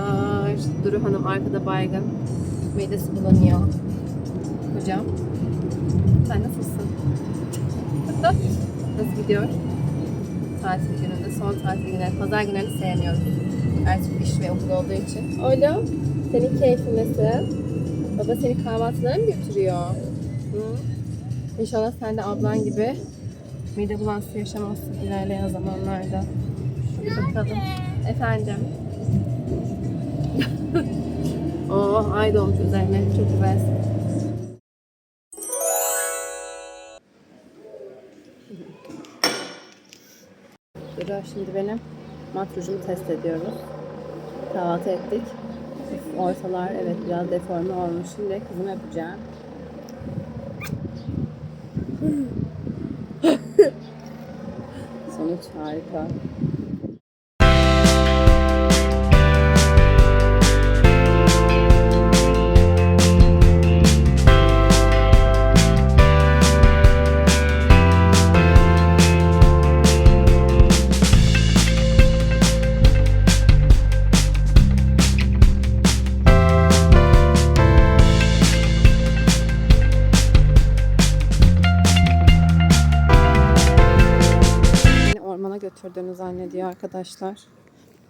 Arkadaşlar. Duru Hanım arkada baygın. Midesi bulanıyor. Hocam. Sen nasılsın? Nasıl gidiyor? Tatil gününde, son tatil günleri. Pazar günlerini sevmiyorum. Artık iş ve okul olduğu için. Oğlum, senin keyfin nasıl? Baba seni kahvaltılara mı götürüyor? Hı? İnşallah sen de ablan gibi mide bulantısı yaşamazsın ilerleyen zamanlarda. Bakalım. Efendim. Oo, ay doğmuş üzerine. Çok güzelsin. Dura şimdi benim matrujumu test ediyoruz. Kahvaltı ettik. Ortalar evet biraz deforme olmuş. Şimdi kızım yapacağım. Sonuç harika. Ormana götürdüğünü zannediyor arkadaşlar.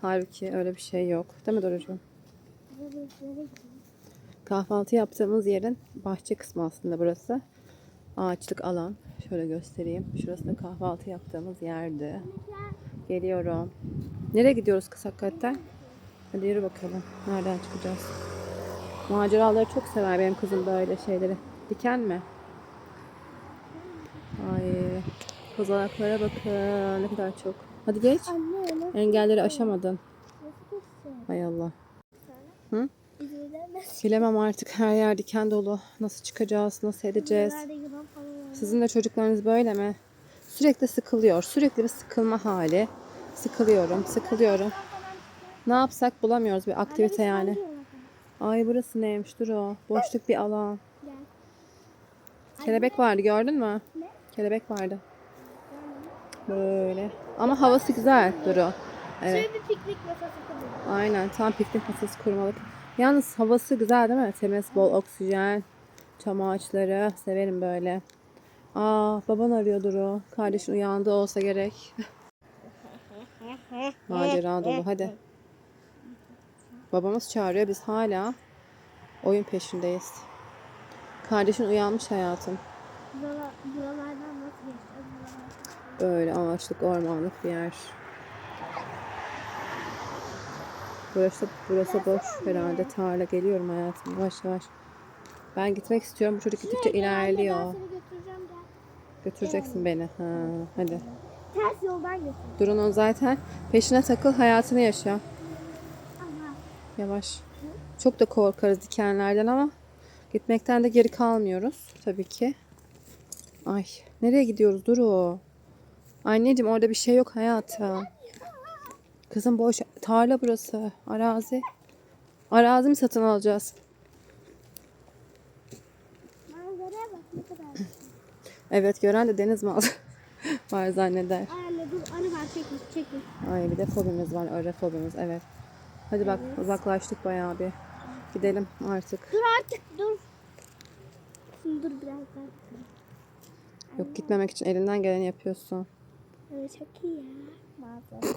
Halbuki öyle bir şey yok. Değil mi Dorucuğum? Kahvaltı yaptığımız yerin bahçe kısmı aslında burası. Ağaçlık alan. Şöyle göstereyim. Şurası da kahvaltı yaptığımız yerdi. Geliyorum. Nereye gidiyoruz kız hakikaten? Hadi yürü bakalım. Nereden çıkacağız? Maceraları çok sever benim kızım böyle şeyleri. Diken mi? Ay. Kozalaklara bakın. Ne kadar çok. Hadi geç. Anne öyle Engelleri aşamadın. nasıl? Hay Allah. İzlemez. Bilemem artık her yer diken dolu. Nasıl çıkacağız, nasıl edeceğiz? Sizin de çocuklarınız böyle mi? Sürekli sıkılıyor. Sürekli bir sıkılma hali. Sıkılıyorum, sıkılıyorum. Ne yapsak bulamıyoruz bir aktivite yani. Ay burası neymiş? Dur o. Boşluk bir alan. Kelebek vardı gördün mü? Kelebek vardı. Böyle. Ama havası güzel Duru. Evet. Şöyle bir piknik masası. Aynen tam piknik masası kurmalık. Yalnız havası güzel değil mi? Temiz, bol oksijen, çam ağaçları. Severim böyle. Aa baban arıyor Duru. Kardeşin uyandı olsa gerek. Macera dolu hadi. Babamız çağırıyor biz hala oyun peşindeyiz. Kardeşin uyanmış hayatım. Buralar. Böyle ağaçlık, ormanlık bir yer. Burası, burası boş herhalde. Tarla geliyorum hayatım yavaş yavaş. Ben gitmek istiyorum. Bu çocuk gittikçe ilerliyor. Götüreceksin beni. Ha, hadi. Ters yoldan götür. Durun zaten. Peşine takıl hayatını yaşa. Yavaş. Çok da korkarız dikenlerden ama gitmekten de geri kalmıyoruz tabii ki. Ay nereye gidiyoruz Duru? Anneciğim orada bir şey yok hayatım. Kızım boş tarla burası. Arazi. Arazi mi satın alacağız? manzaraya bak ne kadar. Evet gören de deniz malı var zanneder. Anne dur arı var çekil çekil. Ay bir de fobimiz var. Öyle fobimiz evet. Hadi bak uzaklaştık bayağı bir. Gidelim artık. Dur artık dur. Şimdi dur biraz daha. Yok gitmemek için elinden geleni yapıyorsun. Evet çok iyi ya. Bazı.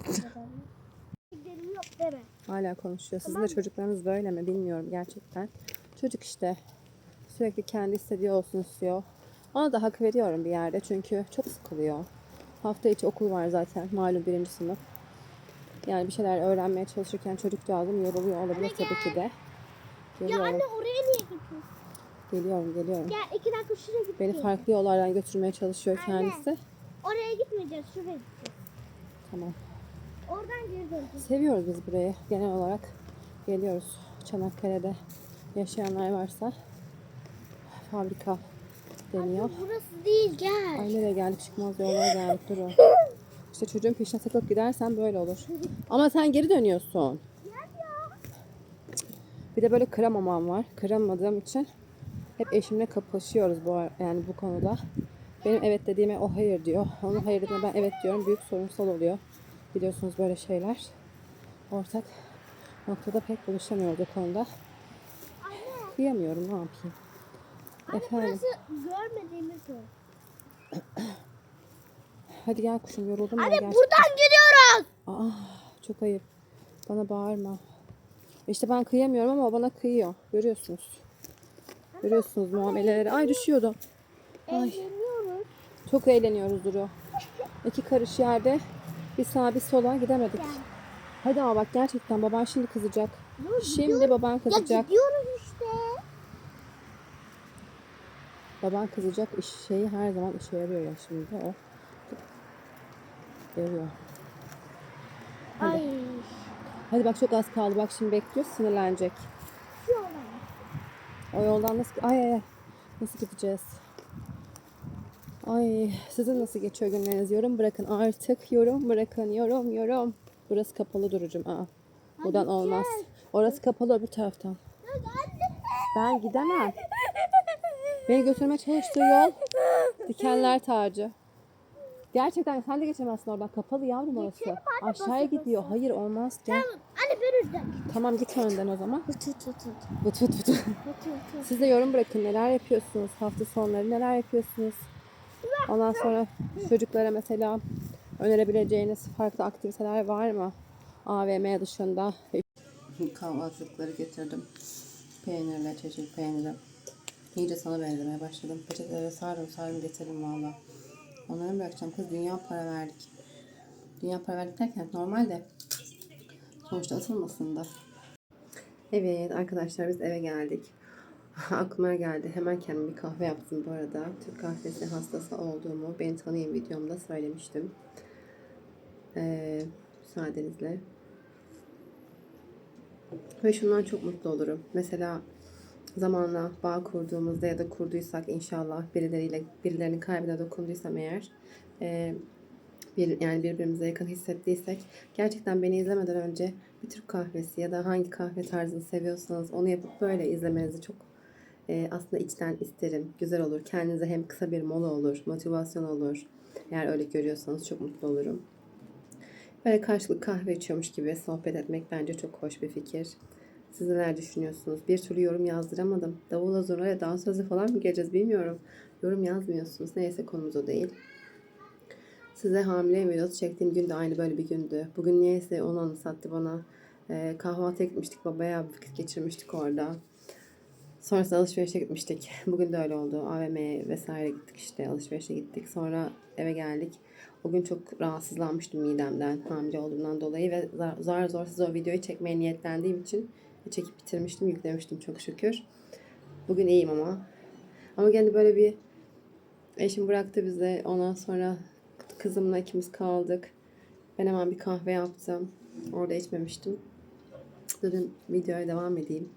Gidelim yok. Hala konuşuyor. Sizin de çocuklarınız böyle mi bilmiyorum gerçekten. Çocuk işte sürekli kendi istediği olsun istiyor. Ona da hak veriyorum bir yerde çünkü çok sıkılıyor. Hafta içi okul var zaten malum birinci sınıf. Yani bir şeyler öğrenmeye çalışırken çocukcağızım yoruluyor olabilir tabii ki de. Ya Geliyorum, anne oraya niye gidiyorsun? geliyorum, geliyorum. Gel iki dakika şuraya git. Beni farklı yollardan götürmeye çalışıyor kendisi. Oraya gitmeyeceğiz şuraya gideceğiz. Tamam. Oradan geri döneceğiz. Seviyoruz biz burayı genel olarak. Geliyoruz Çanakkale'de yaşayanlar varsa fabrika deniyor. Burası değil gel. Ay nereye geldik çıkmaz yollara geldik dur o. İşte çocuğun peşine takılıp gidersen böyle olur. Ama sen geri dönüyorsun. Bir de böyle kıramamam var. Kıramadığım için hep eşimle kapışıyoruz bu yani bu konuda. Benim evet dediğime o hayır diyor. Onun hayır dediğine ben evet diyorum. Büyük sorunsal oluyor. Biliyorsunuz böyle şeyler. Ortak Noktada pek buluşamıyoruz o konuda. Kıyamıyorum ne yapayım. Efendim. Burası görmediğimiz yol. Hadi gel kuşum yoruldum ben Anne gerçekten. buradan gidiyoruz. Aa, çok ayıp. Bana bağırma. İşte ben kıyamıyorum ama o bana kıyıyor. Görüyorsunuz. Görüyorsunuz muameleleri. Ay düşüyordum. Ay. Çok eğleniyoruz Duru. İki karış yerde bir sağa bir sola gidemedik. Hadi ama bak gerçekten baban şimdi kızacak. Şimdi baban Ya kızacak. gidiyoruz işte. Baban kızacak iş şeyi her zaman işe yarıyor ya şimdi o. Yarıyor. Ay. Hadi bak çok az kaldı. Bak şimdi bekliyor sinirlenecek. Şu. O yoldan nasıl ay ay ay. nasıl gideceğiz? Ay sizin nasıl geçiyor günleriniz? Yorum bırakın artık. Yorum bırakın. Yorum yorum. Burası kapalı durucum. Aa. Buradan olmaz. Orası kapalı öbür taraftan. Ben gidemem. Beni götürmeye çalıştığı yol dikenler tacı. Gerçekten sen de geçemezsin oradan. Kapalı yavrum orası. Aşağıya gidiyor. Hayır olmaz. Gel. Anne ben önden. Tamam git önden o zaman. Tut tut tut. Vıt vıt vıt. Tut tut. Siz de yorum bırakın. Neler yapıyorsunuz? Hafta sonları neler yapıyorsunuz? Ondan sonra çocuklara mesela önerebileceğiniz farklı aktiviteler var mı? AVM dışında. Kahvaltılıkları getirdim. Peynirle, çeşit peyniri. İyice sana benzemeye başladım. Peçetelere sardım sardım getirdim valla. Onları bırakacağım. Kız dünya para verdik. Dünya para verdik derken normalde sonuçta atılmasın da. Evet arkadaşlar biz eve geldik. Aklıma geldi. Hemen kendim bir kahve yaptım bu arada. Türk kahvesi hastası olduğumu beni tanıyın videomda söylemiştim. Ee, müsaadenizle. Ve şundan çok mutlu olurum. Mesela zamanla bağ kurduğumuzda ya da kurduysak inşallah birileriyle birilerinin kalbine dokunduysam eğer e, bir, yani birbirimize yakın hissettiysek gerçekten beni izlemeden önce bir Türk kahvesi ya da hangi kahve tarzını seviyorsanız onu yapıp böyle izlemenizi çok e, aslında içten isterim. Güzel olur. Kendinize hem kısa bir mola olur, motivasyon olur. Eğer öyle görüyorsanız çok mutlu olurum. Böyle karşılıklı kahve içiyormuş gibi sohbet etmek bence çok hoş bir fikir. Siz neler düşünüyorsunuz? Bir türlü yorum yazdıramadım. Davula zurnayla dans sözü falan mı geleceğiz bilmiyorum. Yorum yazmıyorsunuz. Neyse konumuz o değil. Size hamile videosu çektiğim gün de aynı böyle bir gündü. Bugün niyeyse onu anımsattı bana. Ee, kahvaltı gitmiştik. Bayağı bir vakit geçirmiştik orada. Sonrasında alışverişe gitmiştik. Bugün de öyle oldu. AVM'ye vesaire gittik işte. Alışverişe gittik. Sonra eve geldik. O gün çok rahatsızlanmıştım midemden, hamile olduğumdan dolayı ve zar zor size o videoyu çekmeye niyetlendiğim için çekip bitirmiştim, yüklemiştim çok şükür. Bugün iyiyim ama. Ama gene böyle bir eşim bıraktı bize. Ondan sonra kızımla ikimiz kaldık. Ben hemen bir kahve yaptım. Orada içmemiştim. Dedim videoya devam edeyim.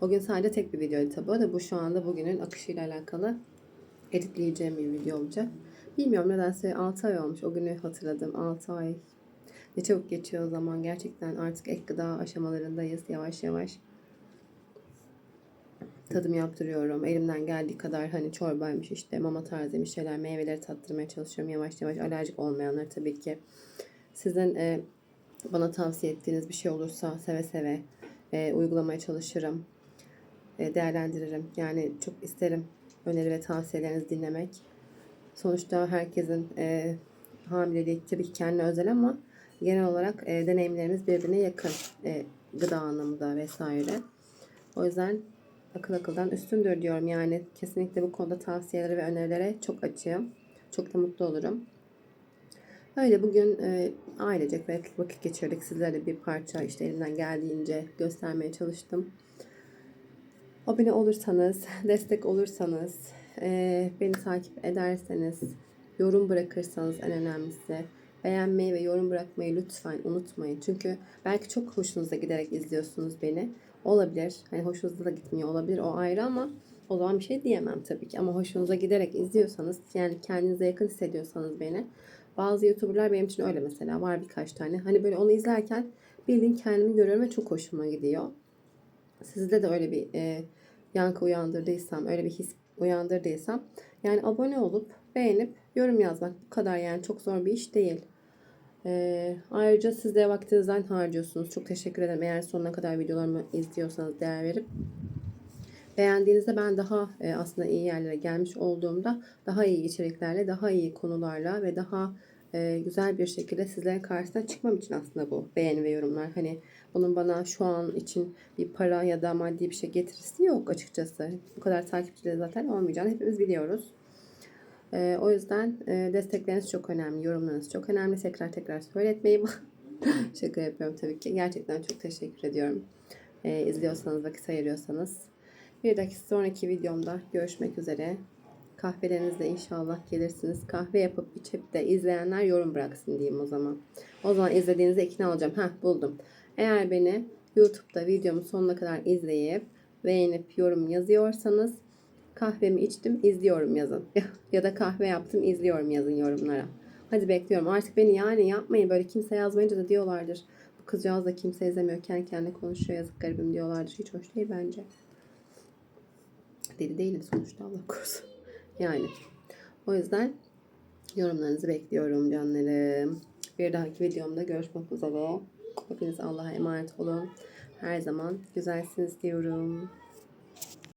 O gün sadece tek bir videoydu tabi. O da bu şu anda bugünün akışıyla alakalı editleyeceğim bir video olacak. Bilmiyorum nedense 6 ay olmuş. O günü hatırladım. 6 ay. Ne çabuk geçiyor o zaman. Gerçekten artık ek gıda aşamalarındayız yavaş yavaş. Tadım yaptırıyorum. Elimden geldiği kadar hani çorbaymış işte mama tarzıymış şeyler meyveleri tattırmaya çalışıyorum yavaş yavaş. Alerjik olmayanlar tabii ki. Sizin e, bana tavsiye ettiğiniz bir şey olursa seve seve e, uygulamaya çalışırım. E, değerlendiririm. Yani çok isterim öneri ve tavsiyelerinizi dinlemek. Sonuçta herkesin e, hamileliği tabii ki kendine özel ama genel olarak e, deneyimlerimiz birbirine yakın e, gıda anlamında vesaire. O yüzden akıl akıldan üstündür diyorum. Yani kesinlikle bu konuda tavsiyelere ve önerilere çok açığım. Çok da mutlu olurum. Öyle bugün e, ailecek vakit, geçirdik. Sizlerle bir parça işte elimden geldiğince göstermeye çalıştım. Abone olursanız, destek olursanız, e, beni takip ederseniz, yorum bırakırsanız en önemlisi. Beğenmeyi ve yorum bırakmayı lütfen unutmayın. Çünkü belki çok hoşunuza giderek izliyorsunuz beni. Olabilir. Hani hoşunuza da gitmiyor olabilir. O ayrı ama o zaman bir şey diyemem tabii ki. Ama hoşunuza giderek izliyorsanız yani kendinize yakın hissediyorsanız beni. Bazı YouTuber'lar benim için öyle mesela. Var birkaç tane. Hani böyle onu izlerken bildiğin kendimi görüyorum ve çok hoşuma gidiyor. Sizde de öyle bir e, yankı uyandırdıysam, öyle bir his uyandırdıysam yani abone olup beğenip yorum yazmak bu kadar yani çok zor bir iş değil. Ee, ayrıca siz de vaktinizden harcıyorsunuz. Çok teşekkür ederim. Eğer sonuna kadar videolarımı izliyorsanız değer verip. Beğendiğinizde ben daha e, aslında iyi yerlere gelmiş olduğumda daha iyi içeriklerle, daha iyi konularla ve daha e, güzel bir şekilde sizlerin karşısına çıkmam için aslında bu beğeni ve yorumlar. Hani bunun bana şu an için bir para ya da maddi bir şey getirisi yok açıkçası. Bu kadar takipçileri zaten olmayacağını hepimiz biliyoruz. E, o yüzden e, destekleriniz çok önemli, yorumlarınız çok önemli. Tekrar tekrar söyletmeyeyim. Şaka yapıyorum tabii ki. Gerçekten çok teşekkür ediyorum. E, izliyorsanız, vakit ayırıyorsanız. Bir dahaki sonraki videomda görüşmek üzere. Kahvelerinizde inşallah gelirsiniz. Kahve yapıp içip de izleyenler yorum bıraksın diyeyim o zaman. O zaman izlediğinizde ikna olacağım. Heh buldum. Eğer beni YouTube'da videomu sonuna kadar izleyip beğenip yorum yazıyorsanız kahvemi içtim izliyorum yazın. ya da kahve yaptım izliyorum yazın yorumlara. Hadi bekliyorum. Artık beni yani yapmayın. Böyle kimse yazmayınca da diyorlardır. Bu kızcağız da kimse izlemiyor. Kendi kendine konuşuyor. Yazık garibim diyorlardır. Hiç hoş değil bence. Deli değilim sonuçta Allah korusun. Yani o yüzden yorumlarınızı bekliyorum canlarım. Bir dahaki videomda görüşmek üzere. Hepiniz Allah'a emanet olun. Her zaman güzelsiniz diyorum.